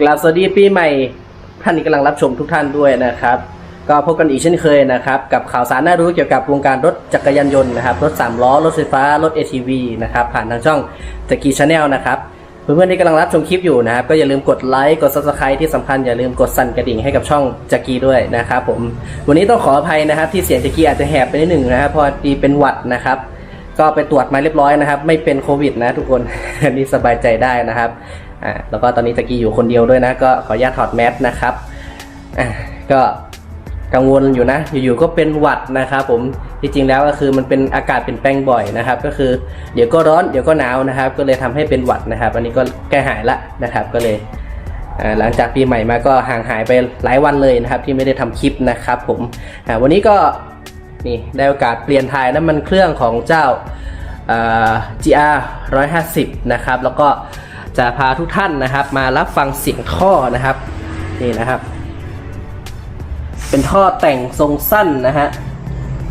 กราบสวัสดีปีใหม่ท่านที่กำลังรับชมทุกท่านด้วยนะครับ ก็พบกันอีกเช่นเคยนะครับ กับข่าวสารน่ารู้เกี่ยวกับวงการรถจักรยานยนต์นะครับ รถ 3 ล้อ รถไฟฟ้า รถ ATV นะครับ ผ่านทางช่องจักรีชาแนลนะครับเพื่อนๆที่กำลังรับชมคลิปอยู่นะครับ ก็อย่าลืมกดไลค์กด subscribe ที่สำคัญอย่าลืมกดสั่นกระดิ่งให้กับช่องจักรีด้วยนะครับผมวันนี้ต้องขออภัยนะครับ ที่เสียงจักรีอาจจะแหบไปนิดหนึ่งนะครับพอดีเป็นหวัดนะครับก็ไปตรวจมาเรียบร้อยนะครับ ไม่เป็นโควิดนะทุกคนนนี้สบายใจได้นะครับ อ่าแล้วก็ตอนนี้ตะกี้อยู่คนเดียวด้วยนะ ก็ขออนุญาตถอดแมสนะครับอ่าก็กังวลอยู่นะ อยู่ๆก็เป็นหวัดนะครับผมที่จริงแล้วก็คือมันเป็นอากาศเปลี่ยนแปลงบ่อยนะครับ ก็คือเดี๋ยวก็ร้อนเดี๋ยวก็หนาวนะครับ ก็เลยทำให้เป็นหวัดนะครับ อันนี้ก็แก้หายละนะครับ ก็เลยหลังจากปีใหม่มาก็ห่างหายไปหลายวันเลยนะครับ ที่ไม่ได้ทำคลิปนะครับ ผมวันนี้ก็นี่ได้โอกาสเปลี่ยนถ่ายน้ำมันเครื่องของเจ้าเอ่อ GR 150 นะครับ แล้วก็ จะพาทุกท่านนะครับ มารับฟังเสียงท่อนะครับนี่นะครับ เป็นท่อแต่งทรงสั้นนะฮะ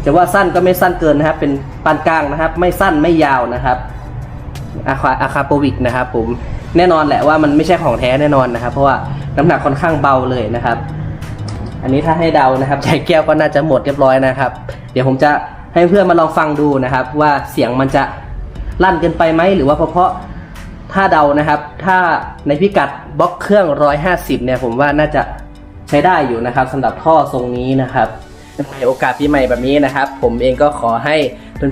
จะว่าสั้นก็ไม่สั้นเกินนะครับ เป็นปานกลางนะครับ ไม่สั้นไม่ยาวนะครับอาคาอาคาโปวิกนะครับ ผมแน่นอนแหละว่ามันไม่ใช่ของแท้แน่นอนนะครับ เพราะว่าน้ำหนักค่อนข้างเบาเลยนะครับ อันนี้ถ้าให้เดานะครับใจแก้วก็น่าจะหมดเรียบร้อยนะครับ เดี๋ยวผมจะให้เพื่อนมาลองฟังดูนะครับ ว่าเสียงมันจะลั่นเกินไปไหมหรือว่าเพราะ ถ้าเดานะครับ ถ้าในพิกัดบล็อกเครื่อง 150 เนี่ยผมว่าน่าจะใช้ได้อยู่นะครับสำหรับท่อทรงนี้นะครับในโอกาสปีใหม่แบบนี้นะครับ ผมเองก็ขอให้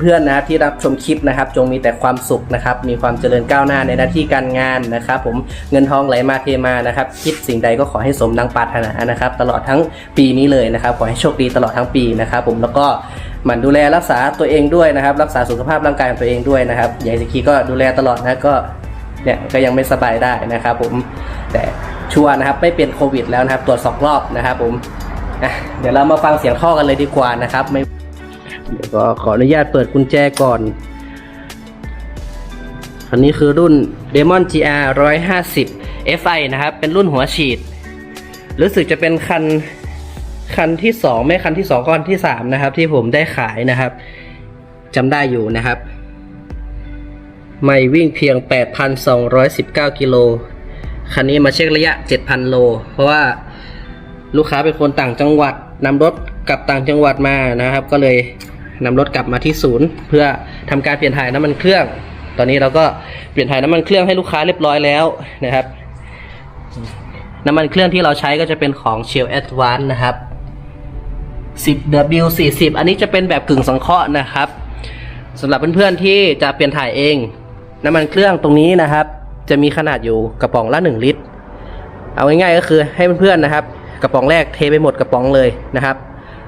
เพื่อนๆนะครับที่รับชมคลิปนะครับ จงมีแต่ความสุขนะครับ มีความเจริญก้าวหน้าในหน้าที่การงานนะครับ ผมเงินทองไหลมาเทมานะครับ คิดสิ่งใดก็ขอให้สมดังปรารถนานะครับ ตลอดทั้งปีนี้เลยนะครับ ขอให้โชคดีตลอดทั้งปีนะครับ ผมแล้วก็หมั่นดูแลรักษาตัวเองด้วยนะครับ รักษาสุขภาพร่างกายของตัวเองด้วยนะครับยายสกีก็ดูแลตลอดนะก็ เนี่ยก็ยังไม่สบายได้นะครับผมแต่ชัวร์นะครับไม่เป็นโควิดแล้วนะครับ ตรวจสองรอบนะครับผมเดี๋ยวเรามาฟังเสียงท่อกันเลยดีกว่านะครับไม่เดี๋ยวก็ขออนุญาตเปิดกุญแจก่อน อันนี้คือรุ่น Demon GR 150 FI นะครับ เป็นรุ่นหัวฉีด รู้สึกจะเป็นคันคันที่สองไม่คันที่สองก็คันที่สามนะครับ ที่ผมได้ขายนะครับจำได้อยู่นะครับ ไม่วิ่งเพียง 8,219 กิโล คันนี้มาเช็คระยะ 7,000 โล เพราะว่าลูกค้าเป็นคนต่างจังหวัดนำรถกลับต่างจังหวัดมานะครับ ก็เลยนำรถกลับมาที่ศูนย์ เพื่อทำการเปลี่ยนถ่ายน้ำมันเครื่อง ตอนนี้เราก็เปลี่ยนถ่ายน้ำมันเครื่องให้ลูกค้าเรียบร้อยแล้วนะครับ น้ำมันเครื่องที่เราใช้ก็จะเป็นของ Shell Advance นะครับ 10W40 อันนี้จะเป็นแบบกึ่งสังเคราะห์นะครับสำหรับเพื่อนๆที่จะเปลี่ยนถ่ายเอง น้ำมันเครื่องตรงนี้นะครับ จะมีขนาดอยู่กระป๋องละ 1 ลิตร เอาง่ายๆก็คือให้เพื่อนๆนะครับ กระป๋องแรกเทไปหมดกระป๋องเลยนะครับ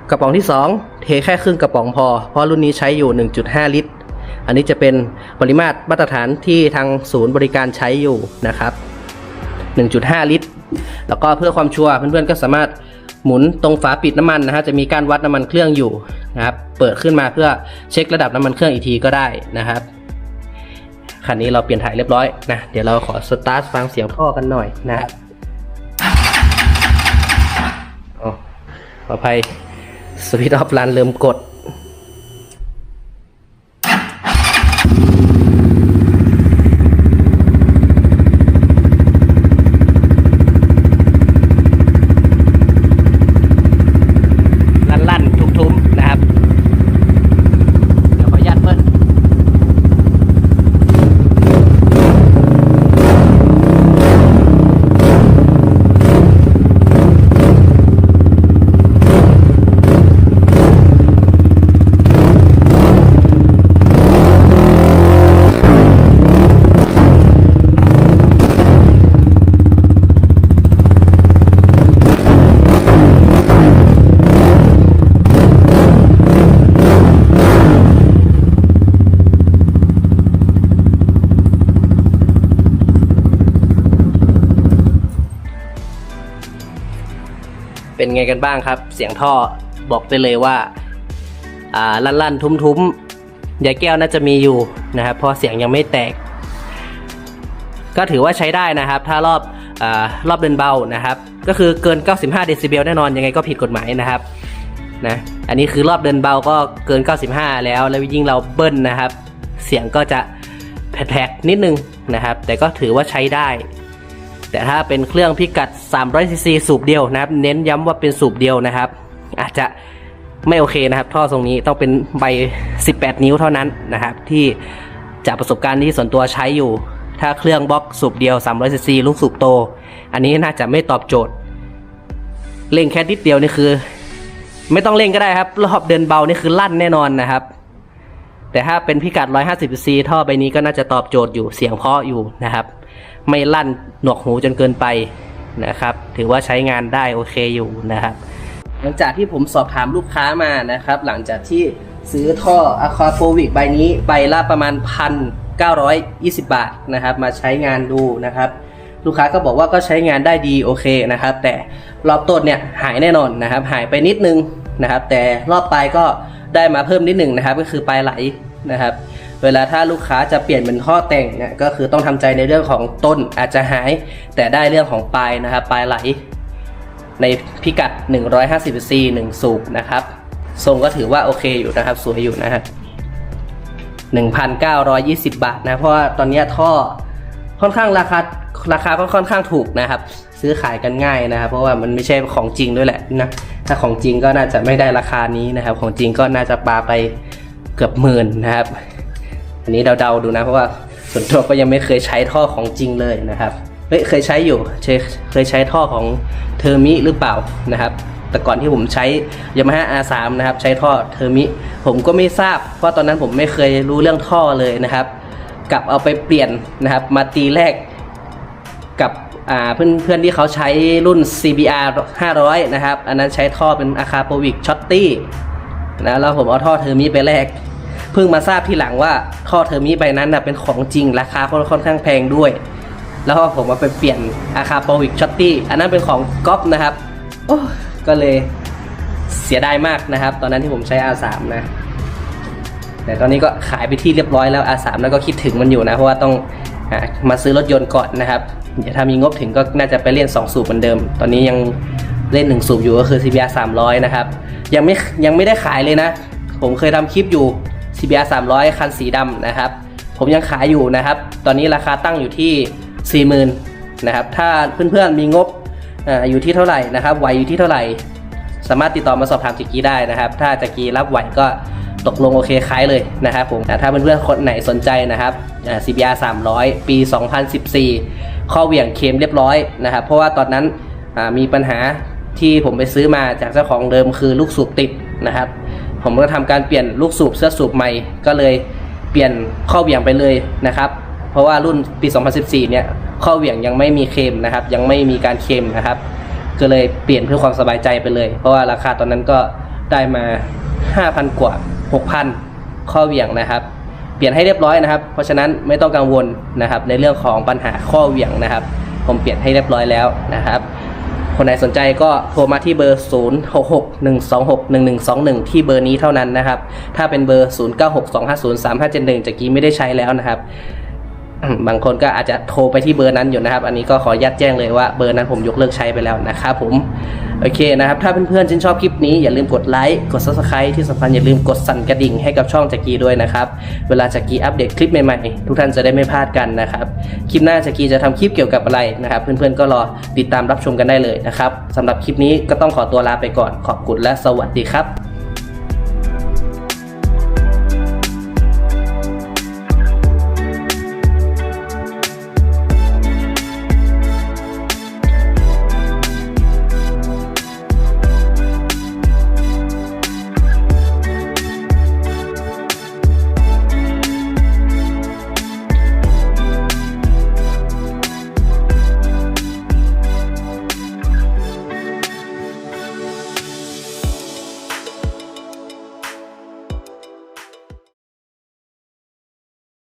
กระป๋องที่ 2 เทแค่ครึ่งกระป๋องพอ เพราะรุ่นนี้ใช้อยู่ 1.5 ลิตร อันนี้จะเป็นปริมาตรมาตรฐานที่ทางศูนย์บริการใช้อยู่นะครับ 1.5 ลิตร แล้วก็เพื่อความชัวร์เพื่อนๆก็สามารถหมุนตรงฝาปิดน้ำมันนะฮะจะมีการวัดน้ำมันเครื่องอยู่นะครับ เปิดขึ้นมาเพื่อเช็คระดับน้ำมันเครื่องอีกทีก็ได้นะครับ คันนี้เราเปลี่ยนถ่ายเรียบร้อยนะ เดี๋ยวเราขอสตาร์ทฟังเสียงท่อกันหน่อยนะครับอ๋อขออภัยสวิตช์ออฟลันเริ่มกด ลั่นๆ ทุ้มๆ นะครับ เดี๋ยวขออนุญาตเปิ้ล เป็นไงกันบ้างครับ เสียงท่อบอกไปเลยว่าอ่าลั่นๆ ทุ้มๆยายแก้วน่าจะมีอยู่นะครับ เพราะเสียงยังไม่แตก ก็ถือว่าใช้ได้นะครับ ถ้ารอบอรอบเดินเบานะครับ ก็คือเกิน 95 เดซิเบลแน่นอนยังไงก็ผิดกฎหมายนะครับนะอันนี้คือรอบเดินเบาก็เกิน 95 แล้ว แล้วยิ่งเราเบิ้ลนะครับ เสียงก็จะแผลกๆนิดนึงนะครับ แต่ก็ถือว่าใช้ได้ แต่ถ้าเป็นเครื่องพิกัด 300 ซีซีสูบเดียวนะครับ เน้นย้ำว่าเป็นสูบเดียวนะครับ อาจจะไม่โอเคนะครับ ท่อทรงนี้ต้องเป็นใบ 18 นิ้วเท่านั้นนะครับ ที่จากประสบการณ์ที่ส่วนตัวใช้อยู่ ถ้าเครื่องบล็อกสูบเดียว 300 ซีซีลูกสูบโต อันนี้น่าจะไม่ตอบโจทย์ เร่งแค่นิดเดียวนี่คือ ไม่ต้องเร่งก็ได้ครับ รอบเดินเบานี่คือลั่นแน่นอนนะครับแต่ถ้าเป็นพิกัด 150cc ท่อใบนี้ก็น่าจะตอบโจทย์อยู่เสียงเพาะอยู่นะครับ ไม่ลั่นหนวกหูจนเกินไปนะครับ ถือว่าใช้งานได้โอเคอยู่นะครับหลังจากที่ผมสอบถามลูกค้ามานะครับ หลังจากที่ซื้อท่อ a q u a p o v i c ใบนี้ใบละประมาณ1,920บาทนะครับ มาใช้งานดูนะครับ ลูกค้าก็บอกว่าก็ใช้งานได้ดีโอเคนะครับ แต่รอบต้นเนี่ยหายแน่นอนนะครับ หายไปนิดนึงนะครับ แต่รอบปลายก็ได้มาเพิ่มนิดหนึ่งนะครับ ก็คือปลายไหลนะครับ เวลาถ้าลูกค้าจะเปลี่ยนเป็นท่อแต่งเนี่ยก็คือต้องทำใจในเรื่องของต้นอาจจะหาย แต่ได้เรื่องของปลายนะครับปลายไหล ในพิกัด 150 c 1สูบนะครับทรงก็ถือว่าโอเคอยู่นะครับ สวยอยู่นะฮะ1,920 บาทนะเพราะว่าตอนนี้ท่อค่อนข้างราคาราคาก็ค่อนข้างถูกนะครับ ซื้อขายกันง่ายนะครับ เพราะว่ามันไม่ใช่ของจริงด้วยแหละนะถ้าของจริงก็น่าจะไม่ได้ราคานี้นะครับ ของจริงก็น่าจะปาไปเกือบหมื่นนะครับ อันนี้เดาๆดูนะเพราะว่าส่วนตัวก็ยังไม่เคยใช้ท่อของจริงเลยนะครับเฮ้ยเคยใช้อยู่เคยใช้ท่อของเทอร์มิหรือเปล่านะครับ แต่ก่อนที่ผมใช้ Yamaha R3 นะครับ ใช้ท่อเทอร์มิ ผมก็ไม่ทราบเพราะตอนนั้นผมไม่เคยรู้เรื่องท่อเลยนะครับกลับเอาไปเปลี่ยนนะครับมาตีแรกกับเพื่อนเพื่อนที่เขาใช้รุ่น CBR 500 นะครับ อันนั้นใช้ท่อเป็นอาคาโปวิกช็อตตี้นะแล้วผมเอาท่อเทอร์มิไปแลก เพิ่งมาทราบทีหลังว่าท่อเทอร์มิใบนั้นนะเป็นของจริงราคาค่อนข้างแพงด้วย แล้วก็ผมมาไปเปลี่ยนอาคาโปวิกช็อตตี้อันนั้นเป็นของก๊อปนะครับโอ้ก็เลยเสียดายมากนะครับ ตอนนั้นที่ผมใช้ R3 นะ แต่ตอนนี้ก็ขายไปที่เรียบร้อยแล้ว R3 แล้วก็คิดถึงมันอยู่นะ เพราะว่าต้องอามาซื้อรถยนต์ก่อนนะครับ เดี๋ยวถ้ามีงบถึงก็น่าจะไปเล่น 2 สูบเหมือนเดิม ตอนนี้ยังเล่น 1 สูบอยู่ก็คือ CBR 300 นะครับ ยังไม่ยังไม่ได้ขายเลยนะ ผมเคยทำคลิปอยู่ CBR 300 คันสีดำนะครับ ผมยังขายอยู่นะครับ ตอนนี้ราคาตั้งอยู่ที่ 40,000นะครับ ถ้าเพื่อนๆมีงบอาอยู่ที่เท่าไหร่นะครับไหวอยู่ที่เท่าไหร่ สามารถติดต่อมาสอบถามจักรีได้นะครับ ถ้าจักรีรับไหวก็ตกลงโอเคขายเลยนะครับผมแต่ถ้าเพื่อนๆคนไหนสนใจนะครับอ่า CBR 300 ปี 2014 ข้อเหวี่ยงเค็มเรียบร้อยนะครับ เพราะว่าตอนนั้นมีปัญหาที่ผมไปซื้อมาจากเจ้าของเดิมคือลูกสูบติดนะครับ ผมก็ทำการเปลี่ยนลูกสูบเสื้อสูบใหม่ก็เลยเปลี่ยนข้อเหวี่ยงไปเลยนะครับ เพราะว่ารุ่นปี 2014 เนี่ยข้อเหวี่ยงยังไม่มีเค็มนะครับ ยังไม่มีการเค็มนะครับ ก็เลยเปลี่ยนเพื่อความสบายใจไปเลย เพราะว่าราคาตอนนั้นก็ได้มา 5,000 กว่า 6,000 ข้อเหวี่ยงนะครับ เปลี่ยนให้เรียบร้อยนะครับ เพราะฉะนั้นไม่ต้องกังวลนะครับในเรื่องของปัญหาข้อเหวี่ยงนะครับ ผมเปลี่ยนให้เรียบร้อยแล้วนะครับ คนไหนสนใจก็โทรมาที่เบอร์ 0661261121 ที่เบอร์นี้เท่านั้นนะครับ ถ้าเป็นเบอร์ 0962503571จะกี้ไม่ได้ใช้แล้วนะครับ บางคนก็อาจจะโทรไปที่เบอร์นั้นอยู่นะครับ อันนี้ก็ขออนุญาตแจ้งเลยว่าเบอร์นั้นผมยกเลิกใช้ไปแล้วนะครับผม โอเคนะครับ ถ้าเพื่อนๆชื่นชอบคลิปนี้อย่าลืมกดไลค์ กด subscribe ที่สำคัญอย่าลืมกดสั่นกระดิ่งให้กับช่องจักรีด้วยนะครับ เวลาจักรีอัปเดตคลิปใหม่ๆ ทุกท่านจะได้ไม่พลาดกันนะครับ คลิปหน้าจักรีจะทำคลิปเกี่ยวกับอะไรนะครับ เพื่อนๆก็รอติดตามรับชมกันได้เลยนะครับสำหรับคลิปนี้ก็ต้องขอตัวลาไปก่อนขอบคุณและสวัสดีครับ